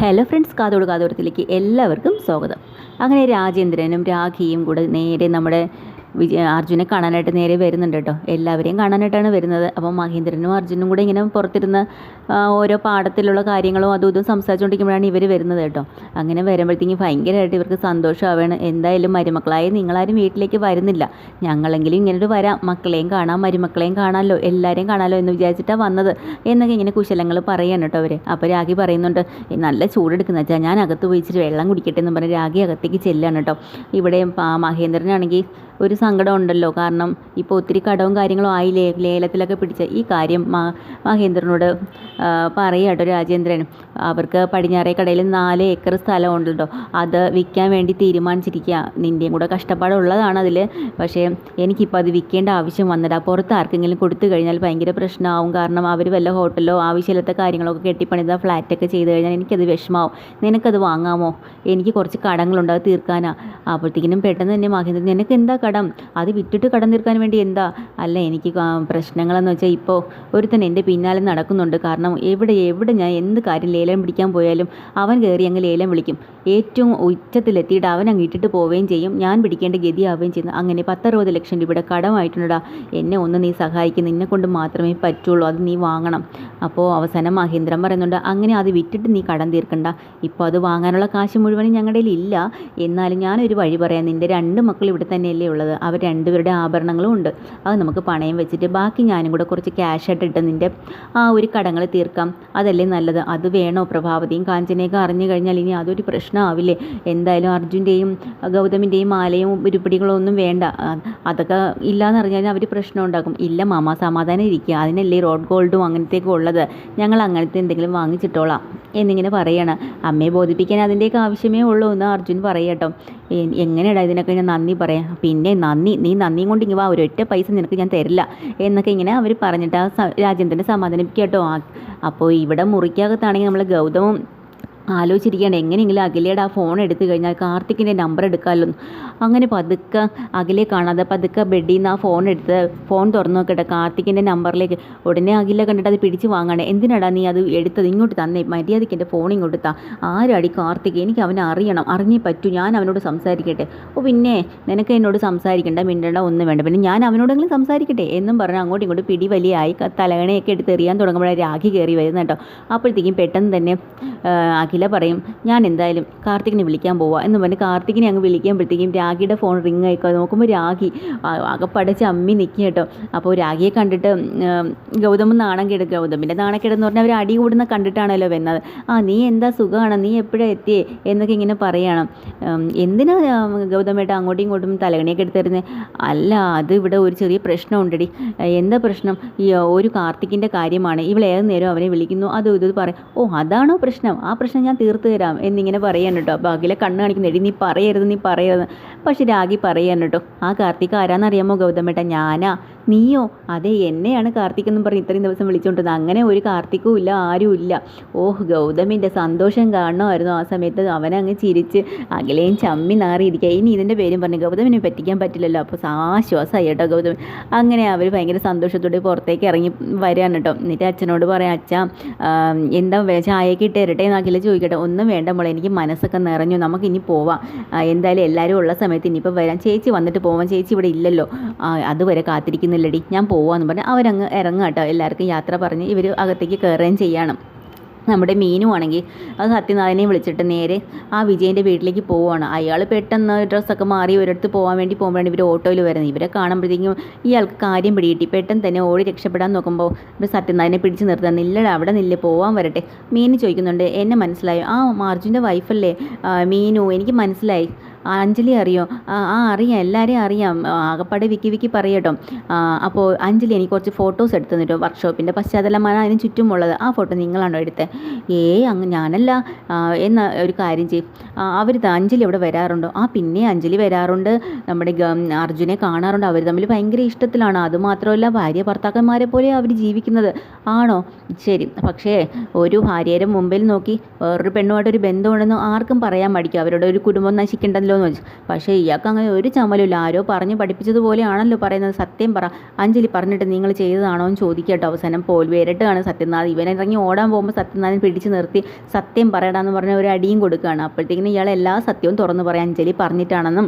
Hello friends കാതോട് കാതോടത്തിലേക്ക് എല്ലാവർക്കും സ്വാഗതം. അങ്ങനെ രാജേന്ദ്രനും രാഖിയും കൂടെ നേരെ നമ്മുടെ വിജയ അർജുനെ കാണാനായിട്ട് നേരെ വരുന്നുണ്ട് കേട്ടോ. എല്ലാവരെയും കാണാനായിട്ടാണ് വരുന്നത്. അപ്പോൾ മഹേന്ദ്രനും അർജുനും കൂടെ ഇങ്ങനെ പുറത്തിരുന്ന് ഓരോ പാഠത്തിലുള്ള കാര്യങ്ങളും അതും ഇതും സംസാരിച്ചുകൊണ്ടിരിക്കുമ്പോഴാണ് ഇവർ വരുന്നത് കേട്ടോ. അങ്ങനെ വരുമ്പോഴത്തേക്കും ഭയങ്കരമായിട്ട് ഇവർക്ക് സന്തോഷമാവുകയാണ് എന്തായാലും മരുമക്കളായി നിങ്ങളാരും വീട്ടിലേക്ക് വരുന്നില്ല. ഞങ്ങളെങ്കിലും ഇങ്ങനൊരു വരാം. മക്കളെയും കാണാം മരുമക്കളെയും കാണാമല്ലോ എല്ലാവരെയും കാണാമല്ലോ എന്ന് വിചാരിച്ചിട്ടാണ് വന്നത് എന്നൊക്കെ ഇങ്ങനെ കുശലങ്ങൾ പറയാണ് കേട്ടോ അവർ അപ്പോൾ രാഗി പറയുന്നുണ്ട് നല്ല ചൂടെടുക്കുന്ന വെച്ചാൽ ഞാൻ അകത്ത് പോയിച്ചിട്ട് വെള്ളം കുടിക്കട്ടെ എന്ന് പറഞ്ഞ് രാഗി അകത്തേക്ക് ചെല്ലാണ് കേട്ടോ. ഇവിടെ മഹേന്ദ്രനാണെങ്കിൽ ഒരു സങ്കടം ഉണ്ടല്ലോ കാരണം ഇപ്പോൾ ഒത്തിരി കടവും കാര്യങ്ങളും ആയില്ലേ? ലേലത്തിലൊക്കെ പിടിച്ച. ഈ കാര്യം മഹേന്ദ്രനോട് പറയട്ടോ രാജേന്ദ്രൻ. അവർക്ക് പടിഞ്ഞാറേ കടയിൽ നാല് ഏക്കർ സ്ഥലം ഉണ്ടല്ലോ അത് വിൽക്കാൻ വേണ്ടി തീരുമാനിച്ചിരിക്കുക. നിന്റെയും കൂടെ കഷ്ടപ്പാടുള്ളതാണ് അതിൽ പക്ഷേ എനിക്കിപ്പോൾ അത് വിൽക്കേണ്ട ആവശ്യം വന്നതാ പുറത്ത് ആർക്കെങ്കിലും കൊടുത്തു കഴിഞ്ഞാൽ ഭയങ്കര പ്രശ്നമാവും. കാരണം അവർ വല്ല ഹോട്ടലോ ആവശ്യമില്ലാത്ത കാര്യങ്ങളൊക്കെ കെട്ടിപ്പണിത ഫ്ലാറ്റൊക്കെ ചെയ്ത് കഴിഞ്ഞാൽ എനിക്കത് വിഷമാവും. നിനക്കത് വാങ്ങാമോ? എനിക്ക് കുറച്ച് കടങ്ങളുണ്ട് അത് തീർക്കാനാ. അപ്പോഴത്തേക്കിനും പെട്ടെന്ന് തന്നെ മഹേന്ദ്രൻ നിനക്ക് എന്താ കടം. അത് വിറ്റിട്ട് കടം തീർക്കാൻ വേണ്ടി എന്താ? അല്ല എനിക്ക് പ്രശ്നങ്ങളെന്ന് വെച്ചാൽ ഇപ്പോൾ ഒരുത്തൻ എന്റെ പിന്നാലെ നടക്കുന്നുണ്ട്. കാരണം എവിടെ എവിടെ ഞാൻ എന്ത് കാര്യം ലേലം പിടിക്കാൻ പോയാലും അവൻ കയറി അങ്ങ് ലേലം വിളിക്കും. ഏറ്റവും ഉച്ചത്തിലെത്തിയിട്ട് അവൻ അങ്ങ് ഇട്ടിട്ട് പോവുകയും ചെയ്യും. ഞാൻ പിടിക്കേണ്ട ഗതിയാവുകയും ചെയ്യുന്നു. അങ്ങനെ പത്തറുപത് ലക്ഷം രൂപയുടെ കടമായിട്ടുണ്ടടാ. എന്നെ ഒന്ന് നീ സഹായിക്കും. നിന്നെ കൊണ്ട് മാത്രമേ പറ്റുള്ളൂ. അത് നീ വാങ്ങണം. അപ്പോൾ അവസാനം മഹേന്ദ്രൻ പറയുന്നുണ്ട് അങ്ങനെ അത് വിറ്റിട്ട് നീ കടം തീർക്കണ്ട. ഇപ്പോൾ അത് വാങ്ങാനുള്ള കാശ് മുഴുവനും ഞങ്ങളുടെ ഇല്ല എന്നാലും ഞാനൊരു വഴി പറയാം. നിന്റെ രണ്ട് മക്കൾ ഇവിടെ തന്നെയല്ലേ ഉള്ളത്. അവർ രണ്ടുപേരുടെ ആഭരണങ്ങളും ഉണ്ട്. അത് നമുക്ക് പണയം വെച്ചിട്ട് ബാക്കി ഞാനും കൂടെ കുറച്ച് ക്യാഷ് ആയിട്ട് ഇട്ട് നിന്റെ ആ ഒരു കടങ്ങൾ തീർക്കാം. അതല്ലേ നല്ലത്? അത് വേണോ പ്രഭാവതിയും കാഞ്ചനയൊക്കെ അറിഞ്ഞു കഴിഞ്ഞാൽ ഇനി അതൊരു പ്രശ്നമാവില്ലേ? എന്തായാലും അർജുന്റെയും ഗൗതമിന്റെയും മാലയും ഉരുപ്പിടികളോ ഒന്നും വേണ്ട. അതൊക്കെ ഇല്ലയെന്ന് അറിഞ്ഞാൽ അവർ പ്രശ്നം ഉണ്ടാക്കും. ഇല്ല മാമ സമാധാനം ഇരിക്കുക. അതിനല്ലേ റോഡ് ഗോൾഡും അങ്ങനത്തെയൊക്കെ ഉള്ളത്. ഞങ്ങൾ അങ്ങനത്തെ എന്തെങ്കിലും വാങ്ങിച്ചിട്ടോളാം. എന്നിങ്ങനെ പറയണം. അമ്മയെ ബോധിപ്പിക്കാൻ അതിന്റെയൊക്കെ ആവശ്യമേ ഉള്ളൂ എന്ന് അർജുൻ പറയട്ടോ. എങ്ങനെയാടാ ഇതിനൊക്കെ ഞാൻ നന്ദി പറയാം? പിന്നെ നന്ദി നീ നന്ദിയും കൊണ്ട് ഇങ്ങനെ ഒരൊറ്റ പൈസ നിനക്ക് ഞാൻ തരില്ല. എന്നൊക്കെ ഇങ്ങനെ അവർ പറഞ്ഞിട്ട് ആ രാജേന്ദ്രനെ സമാധാനിപ്പിക്കട്ടോ. അപ്പോൾ ഇവിടെ മുറിക്കകത്താണെങ്കിൽ നമ്മൾ ഗൗതമും ആലോചിച്ചിരിക്കുകയാണ് എങ്ങനെയെങ്കിലും അഖിലയുടെ ആ ഫോൺ എടുത്തു കഴിഞ്ഞാൽ കാർത്തിക്കിന്റെ നമ്പർ എടുക്കാമല്ലോ അങ്ങനെ പതുക്കെ അഖിലെ കാണാതെ പതുക്കെ ബെഡിൽ നിന്ന് ആ ഫോൺ എടുത്ത് ഫോൺ തുറന്നു നോക്കട്ടെ. കാർത്തിക്കിന്റെ നമ്പറിലേക്ക് ഉടനെ അഖില കണ്ടിട്ട് അത് പിടിച്ച് വാങ്ങാണ്. എന്തിനാടാ നീ അത് എടുത്തത്? ഇങ്ങോട്ട് തന്നെ. മര്യാദയ്ക്ക് എന്റെ ഫോൺ ഇങ്ങോട്ട് താ. ആരടി കാർത്തിക്? എനിക്ക് അവനെ അറിയണം. അറിഞ്ഞേ പറ്റൂ. ഞാൻ അവനോട് സംസാരിക്കട്ടെ. ഓ പിന്നെ നിനക്ക് എന്നോട് സംസാരിക്കണ്ട. മിണ്ടണ്ട. ഒന്നും വേണ്ട. പിന്നെ ഞാൻ അവനോടെങ്കിലും സംസാരിക്കട്ടെ. എന്നും പറഞ്ഞ് അങ്ങോട്ടും ഇങ്ങോട്ടും പിടി വലിയായി തലകണയൊക്കെ എടുത്ത് എറിയാൻ തുടങ്ങുമ്പോഴാണ് രാഖി കയറി വരുന്നത് കേട്ടോ. അപ്പോഴത്തേക്കും പെട്ടെന്ന് തന്നെ അഖില പറയും ഞാൻ എന്തായാലും കാർത്തികിനെ വിളിക്കാൻ പോവാം. എന്ന് പറഞ്ഞ് കാർത്തികിനെ അങ്ങ് വിളിക്കുമ്പോഴത്തേക്കും രാഖിയുടെ ഫോൺ റിങ് ആയിക്കോ? നോക്കുമ്പോൾ രാഗി അകപ്പടച്ച് അമ്മി നിൽക്കുക കേട്ടോ. അപ്പോൾ രാഗിയെ കണ്ടിട്ട് ഗൗതമ നാണം കേട്. ഗൗതമിന്റെ നാണക്കേടെന്ന് പറഞ്ഞാൽ അവർ അടി കൂടുന്ന കണ്ടിട്ടാണല്ലോ വന്നത് ആ നീ എന്താ സുഖമാണ് നീ എപ്പോഴാണ് എത്തിയേ? എന്നൊക്കെ ഇങ്ങനെ പറയണം. എന്തിനാ ഗൗതമേട്ട അങ്ങോട്ടും ഇങ്ങോട്ടും തലകണിയൊക്കെ എടുത്തിരുന്നത് അല്ല അത് ഇവിടെ ഒരു ചെറിയ പ്രശ്നമുണ്ടടി എന്താ പ്രശ്നം? ഈ ഒരു കാർത്തിക്കിന്റെ കാര്യമാണ്. ഇവൾ ഏത് നേരം അവനെ വിളിക്കുന്നു. അതും ഇത് പറയും. ഓ അതാണോ പ്രശ്നം? ആ പ്രശ്നം ഞാൻ തീർത്തു തരാം എന്നിങ്ങനെ പറയാൻ കേട്ടോ. അപ്പോൾ അഖില കണ്ണ് കാണിക്കുന്നു എടി നീ പറയരുത് നീ പറയരുത്. പക്ഷെ രാഗി പറയാൻ കേട്ടോ. ആ കാർത്തിക് ആരാന്നറിയാമോ? ഗൗതമേട്ട ഞാനാ. നീയോ? അതെ എന്നെയാണ് കാർത്തിക് എന്നും പറഞ്ഞ് ഇത്രയും ദിവസം വിളിച്ചുകൊണ്ടിരുന്നത് അങ്ങനെ ഒരു കാർത്തിക്കും ഇല്ല ആരും ഇല്ല. ഓഹ് ഗൗതമിന്റെ സന്തോഷം കാണണമായിരുന്നു ആ സമയത്ത്. അവനങ്ങ് ചിരിച്ച് അകലെയും ചമ്മി നാറിയിരിക്കുക. ഇനി ഇതിന്റെ പേരും പറഞ്ഞു ഗൗതമിനെ പറ്റിക്കാൻ പറ്റില്ലല്ലോ. അപ്പോൾ ആശ്വാസമായി കേട്ടോ ഗൗതമൻ. അങ്ങനെ അവർ ഭയങ്കര സന്തോഷത്തോടെ പുറത്തേക്ക് ഇറങ്ങി വരികയാണ് കേട്ടോ. എന്നിട്ട് അച്ഛനോട് പറയാം അച്ഛ എന്താ ചായക്ക് ഇട്ട് ഇരട്ടെ എന്നൊക്കെ ചോദിക്കട്ടെ. ഒന്നും വേണ്ട മോളെ എനിക്ക് മനസ്സൊക്കെ നിറഞ്ഞു. നമുക്ക് ഇനി പോവാം. എന്തായാലും എല്ലാവരും ഉള്ള സമയത്ത് ഇനിയിപ്പോൾ വരാം. ചേച്ചി വന്നിട്ട് പോവാം. ചേച്ചി ഇവിടെ ഇല്ലല്ലോ. അതുവരെ അതുവരെ കാത്തിരിക്കുന്നില്ലടി ഞാൻ പോവാന്ന് പറഞ്ഞ് അവരങ്ങ് ഇറങ്ങുക കേട്ടോ എല്ലാവർക്കും യാത്ര പറഞ്ഞ് ഇവർ അകത്തേക്ക് കയറുകയും ചെയ്യണം. നമ്മുടെ മീനു ആണെങ്കിൽ അത് സത്യനാഥനെ വിളിച്ചിട്ട് നേരെ ആ വിജയന്റെ വീട്ടിലേക്ക് പോവുകയാണ്. അയാൾ പെട്ടെന്ന് ഡ്രസ്സൊക്കെ മാറി ഒരിടത്ത് പോകാൻ വേണ്ടി പോകുമ്പോഴാണ് ഇവർ ഓട്ടോയിൽ വരുന്നത്. ഇവരെ കാണുമ്പോഴത്തേക്കും ഇയാൾക്ക് കാര്യം പിടികിട്ടി. പെട്ടെന്ന് തന്നെ ഓടി രക്ഷപ്പെടാൻ നോക്കുമ്പോൾ ഇവർ സത്യനാഥനെ പിടിച്ച് നിർത്താൻ നില്ലട അവിടെ നില്ല പോകാൻ വരട്ടെ. മീനു ചോദിക്കുന്നുണ്ട് എന്നെ മനസ്സിലായോ? ആ മാർജുന്റെ വൈഫല്ലേ മീനു എനിക്ക് മനസ്സിലായി. അഞ്ജലി അറിയോ? ആ അറിയാം. എല്ലാവരെയും അറിയാം. ആകപ്പാടെ വിക്കി വിക്കി പറയട്ടോ. അപ്പോൾ അഞ്ജലി എനിക്ക് കുറച്ച് ഫോട്ടോസ് എടുത്തു തന്നിട്ടോ വർക്ക്ഷോപ്പിന്റെ പശ്ചാത്തലമാണ് അതിന് ചുറ്റുമുള്ളത്. ആ ഫോട്ടോ നിങ്ങളാണോ എടുത്തത് ഏ അങ്ങ് ഞാനല്ല. എന്ന ഒരു കാര്യം ചെയ്യും. അവർ അഞ്ജലി അവിടെ വരാറുണ്ടോ? ആ പിന്നെ അഞ്ജലി വരാറുണ്ട്. നമ്മുടെ അർജുനെ കാണാറുണ്ട്. അവർ തമ്മിൽ ഭയങ്കര ഇഷ്ടത്തിലാണ്. അതുമാത്രമല്ല ഭാര്യ ഭർത്താക്കന്മാരെ പോലെ അവർ ജീവിക്കുന്നത്. ആണോ? ശരി. പക്ഷേ ഒരു ഭാര്യയുടെ മുമ്പിൽ നോക്കി വേറൊരു പെണ്ണുമായിട്ടൊരു ബന്ധമുണ്ടെന്ന് ആർക്കും പറയാൻ മടിക്കും. അവരുടെ ഒരു കുടുംബം നശിക്കണ്ടല്ലോ എന്ന് വെച്ചു. പക്ഷേ ഇയാൾക്ക് അങ്ങനെ ഒരു ചമ്മലുമില്ല ആരോ പറഞ്ഞ് പഠിപ്പിച്ചതുപോലെയാണല്ലോ പറയുന്നത്. സത്യം പറ. അഞ്ജലി പറഞ്ഞിട്ട് നിങ്ങൾ ചെയ്തതാണോ എന്ന് ചോദിക്കട്ടോ അവസാനം. പോൽ വേറിട്ടാണ് സത്യനാഥ്. ഇവൻ ഇറങ്ങി ഓടാൻ പോകുമ്പോൾ സത്യനാഥൻ പിടിച്ചു നിർത്തി സത്യം പറയടാന്ന് പറഞ്ഞ ഒരു അടിയും കൊടുക്കുകയാണ്. അപ്പോഴത്തേക്കിനും ഇയാൾ എല്ലാ സത്യവും തുറന്നു പറയാം. അഞ്ജലി പറഞ്ഞിട്ടാണെന്നും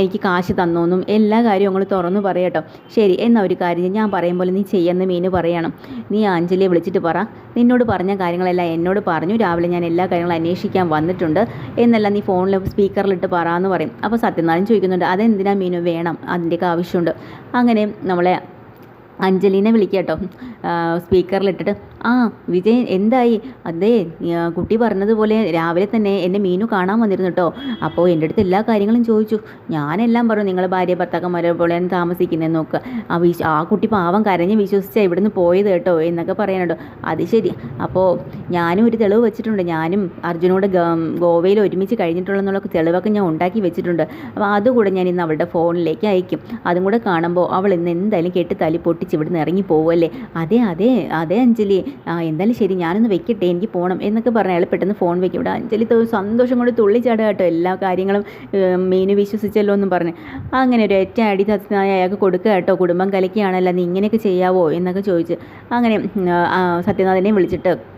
എനിക്ക് കാശ് തന്നോന്നും എല്ലാ കാര്യവും നിങ്ങൾ തുറന്നു പറയട്ടോ ശരി എന്നാ ഒരു കാര്യം ഞാൻ പറയും പോലെ നീ ചെയ്യുന്ന മീന് പറയണം. നീ അഞ്ജലിയെ വിളിച്ചിട്ട് പറ. നിന്നോട് പറഞ്ഞ കാര്യങ്ങളെല്ലാം എന്നോട് പറഞ്ഞു. രാവിലെ ഞാൻ എല്ലാ കാര്യങ്ങളും അന്വേഷിക്കാൻ വന്നിട്ടുണ്ട്. എന്നല്ല നീ ഫോണിൽ സ്പീക്കറിലിട്ട് പറ. എന്ന് പറയും. അപ്പോൾ സത്യനാഥൻ ചോദിക്കുന്നുണ്ട് അതെന്തിനാ മീനു വേണം? അതിന്റെയൊക്കെ ആവശ്യമുണ്ട്. അങ്ങനെ നമ്മളെ അഞ്ജലിനെ വിളിക്കാട്ടോ. സ്പീക്കറിലിട്ടിട്ട് ആ വിജയൻ എന്തായി? അതെ കുട്ടി പറഞ്ഞതുപോലെ രാവിലെ തന്നെ എന്നെ മീനു കാണാൻ വന്നിരുന്നു കേട്ടോ അപ്പോൾ എന്റെ അടുത്ത് എല്ലാ കാര്യങ്ങളും ചോദിച്ചു. ഞാനെല്ലാം പറഞ്ഞു നിങ്ങൾ ഭാര്യ ഭർത്താക്കന്മാരെ പോലെ താമസിക്കുന്നത് നോക്കുക ആ വിശ് ആ കുട്ടി പാവം കരഞ്ഞ് വിശ്വസിച്ചാൽ ഇവിടുന്ന് പോയത് കേട്ടോ എന്നൊക്കെ പറയാനുണ്ടോ. അത് ശരി. അപ്പോൾ ഞാനും ഒരു തെളിവ് വെച്ചിട്ടുണ്ട്. ഞാനും അർജുനോട് ഗോവയിൽ ഒരുമിച്ച് കഴിഞ്ഞിട്ടുള്ളതെന്നുള്ള തെളിവൊക്കെ ഞാൻ ഉണ്ടാക്കി വെച്ചിട്ടുണ്ട്. അപ്പോൾ അതുകൂടെ ഞാൻ ഇന്ന് അവളുടെ ഫോണിലേക്ക് അയക്കും. അതും കൂടെ കാണുമ്പോൾ അവൾ ഇന്ന് എന്തായാലും കെട്ടി തലി പൊട്ടിച്ച് ഇവിടുന്ന് ഇറങ്ങി പോവുമല്ലേ അതെ അതെ അതെ അഞ്ജലി. ആ എന്തായാലും ശരി ഞാനൊന്ന് വെക്കട്ടെ എനിക്ക് പോകണം എന്നൊക്കെ പറഞ്ഞ് അയാൾ പെട്ടെന്ന് ഫോൺ വെക്കും. ഇവിടെ അഞ്ജലി തൊ- സന്തോഷം കൊണ്ട് തുള്ളിച്ചാടുക കേട്ടോ എല്ലാ കാര്യങ്ങളും മീനു വിശ്വസിച്ചല്ലോ എന്നും പറഞ്ഞ്. അങ്ങനെ ഒരു ഏറ്റവും അടി സത്യനായ അയാൾക്ക് കൊടുക്കുക കേട്ടോ കുടുംബം കലക്കിയാണല്ലോ നീ ഇങ്ങനെയൊക്കെ ചെയ്യാവോ എന്നൊക്കെ ചോദിച്ച്. അങ്ങനെ സത്യനാഥനെയും സത്യനാഥനെ വിളിച്ചിട്ട്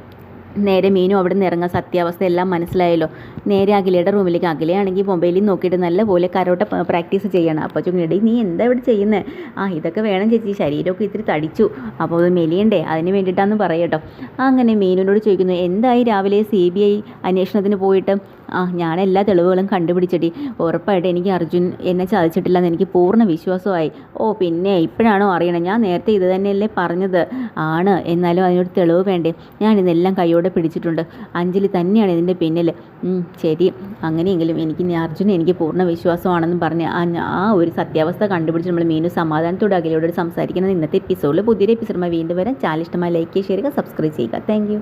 നേരെ മീനും അവിടെ നിന്ന് ഇറങ്ങാൻ സത്യാവസ്ഥ എല്ലാം മനസ്സിലായല്ലോ. നേരെ അഖിലയുടെ റൂമിലേക്ക് അഖിലയാണെങ്കിൽ മൊബൈലിൽ നോക്കിയിട്ട് നല്ലപോലെ കരോട്ട പ്രാക്ടീസ് ചെയ്യണം. അപ്പോൾ ചുങ്ങിടി നീ എന്താ ഇവിടെ ചെയ്യുന്നത് ആ ഇതൊക്കെ വേണം ചേച്ചി. ശരീരമൊക്കെ ഇത്തിരി തടിച്ചു. അപ്പോൾ അത് മെലിയണ്ടേ. അതിന് വേണ്ടിയിട്ടാണെന്ന് പറയട്ടോ. അങ്ങനെ മീനുവിനോട് ചോദിക്കുന്നു എന്തായി രാവിലെ സി ബി ഐ അന്വേഷണത്തിന് പോയിട്ട്? ആ ഞാൻ എല്ലാ തെളിവുകളും കണ്ടുപിടിച്ചിട്ട് ഉറപ്പായിട്ട് എനിക്ക് അർജുൻ എന്നെ ചതിച്ചിട്ടില്ലെന്ന് എനിക്ക് പൂർണ വിശ്വാസമായി. ഓ പിന്നെ ഇപ്പോഴാണോ അറിയണം? ഞാൻ നേരത്തെ ഇത് തന്നെയല്ലേ പറഞ്ഞത്. ആണ് എന്നാലും അതിനൊരു തെളിവ് വേണ്ടേ? ഞാൻ ഇതെല്ലാം കൈയോടെ പിടിച്ചിട്ടുണ്ട്. അഞ്ജലി തന്നെയാണ് ഇതിന്റെ പിന്നിൽ ശരി. അങ്ങനെയെങ്കിലും എനിക്ക് അർജുൻ എനിക്ക് പൂർണ വിശ്വാസമാണെന്ന് പറഞ്ഞ് ആ ഒരു സത്യാവസ്ഥ കണ്ടുപിടിച്ച് നമ്മൾ മീനു സമാധാനത്തോടെ അകലോട് സംസാരിക്കുന്നത് ഇന്നത്തെ എപ്പിസോഡിൽ പുതിയൊരു എപ്പിസോഡുമായി വീണ്ടും വരാം. ചാനൽ ഇഷ്ടമായി ലൈക്ക് ചെയ്യുക സബ്സ്ക്രൈബ് ചെയ്യുക. താങ്ക്